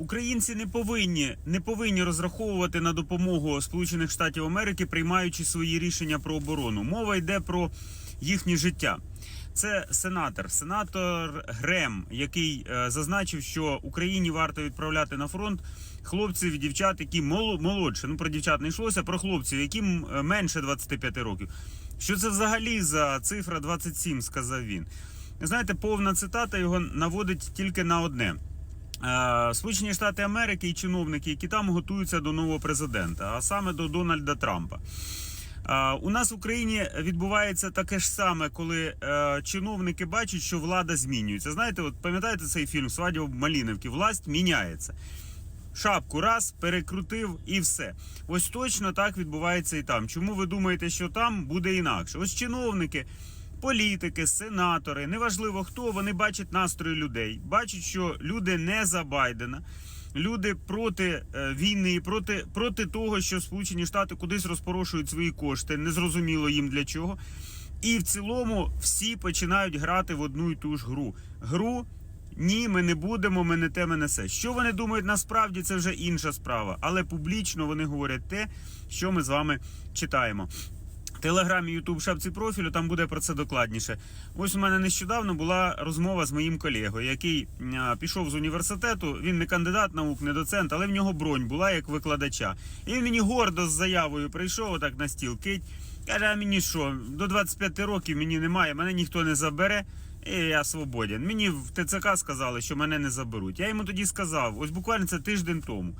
Українці не повинні не повинні розраховувати на допомогу Сполучених Штатів Америки, приймаючи свої рішення про оборону. Мова йде про їхнє життя. Це сенатор, сенатор Грем, який е, зазначив, що Україні варто відправляти на фронт хлопців і дівчат, які моло- молодше. Ну про дівчат не йшлося, про хлопців, яким е, менше 25 років. Що це взагалі за цифра 27, сказав він. Знаєте, повна цитата його наводить тільки на одне. Е, Сполучені Штати Америки і чиновники, які там готуються до нового президента, а саме до Дональда Трампа. Е, У нас в Україні відбувається таке ж саме, коли е, чиновники бачать, що влада змінюється. Знаєте, от пам'ятаєте цей фільм Свадьба в Власть міняється. Шапку раз перекрутив і все. Ось точно так відбувається і там. Чому ви думаєте, що там буде інакше? Ось чиновники, політики, сенатори, неважливо хто, вони бачать настрої людей, бачать, що люди не за Байдена. Люди проти е, війни, проти, проти того, що Сполучені Штати кудись розпорошують свої кошти, незрозуміло їм для чого. І в цілому всі починають грати в одну і ту ж гру. Гру ні, ми не будемо, ми не те, ми не се. Що вони думають насправді, це вже інша справа. Але публічно вони говорять те, що ми з вами читаємо. Телеграмі, Ютуб, шапці профілю, там буде про це докладніше. Ось у мене нещодавно була розмова з моїм колегою, який пішов з університету. Він не кандидат наук, не доцент, але в нього бронь була як викладача. І він мені гордо з заявою прийшов отак на стіл. Кить каже: а мені що, до 25 років мені немає, мене ніхто не забере. І я свободен. Мені в ТЦК сказали, що мене не заберуть. Я йому тоді сказав, ось буквально це тиждень тому.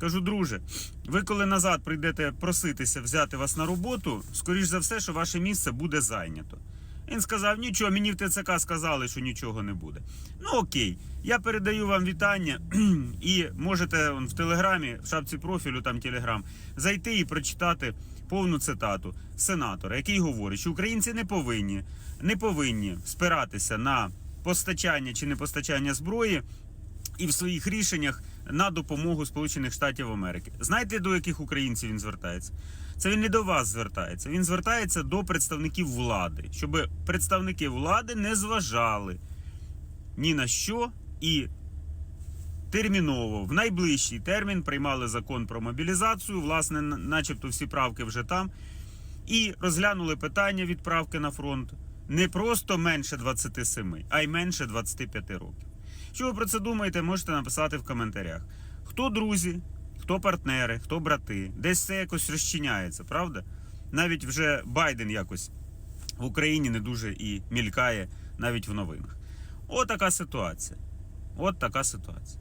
Кажу, друже, ви коли назад прийдете проситися взяти вас на роботу, скоріш за все, що ваше місце буде зайнято. Він сказав: нічого, мені в ТЦК сказали, що нічого не буде. Ну окей, я передаю вам вітання і можете в телеграмі, в шапці профілю, там телеграм, зайти і прочитати повну цитату сенатора, який говорить, що українці не повинні, не повинні спиратися на постачання чи не постачання зброї і в своїх рішеннях на допомогу Сполучених Штатів Америки. Знаєте, до яких українців він звертається? Це він не до вас звертається. Він звертається до представників влади, щоб представники влади не зважали ні на що і терміново в найближчий термін приймали закон про мобілізацію. Власне, начебто всі правки вже там. І розглянули питання відправки на фронт не просто менше 27, а й менше 25 років. Що ви про це думаєте, можете написати в коментарях. Хто друзі, хто партнери, хто брати. Десь це якось розчиняється, правда? Навіть вже Байден якось в Україні не дуже і мількає навіть в новинах. От така ситуація. От така ситуація.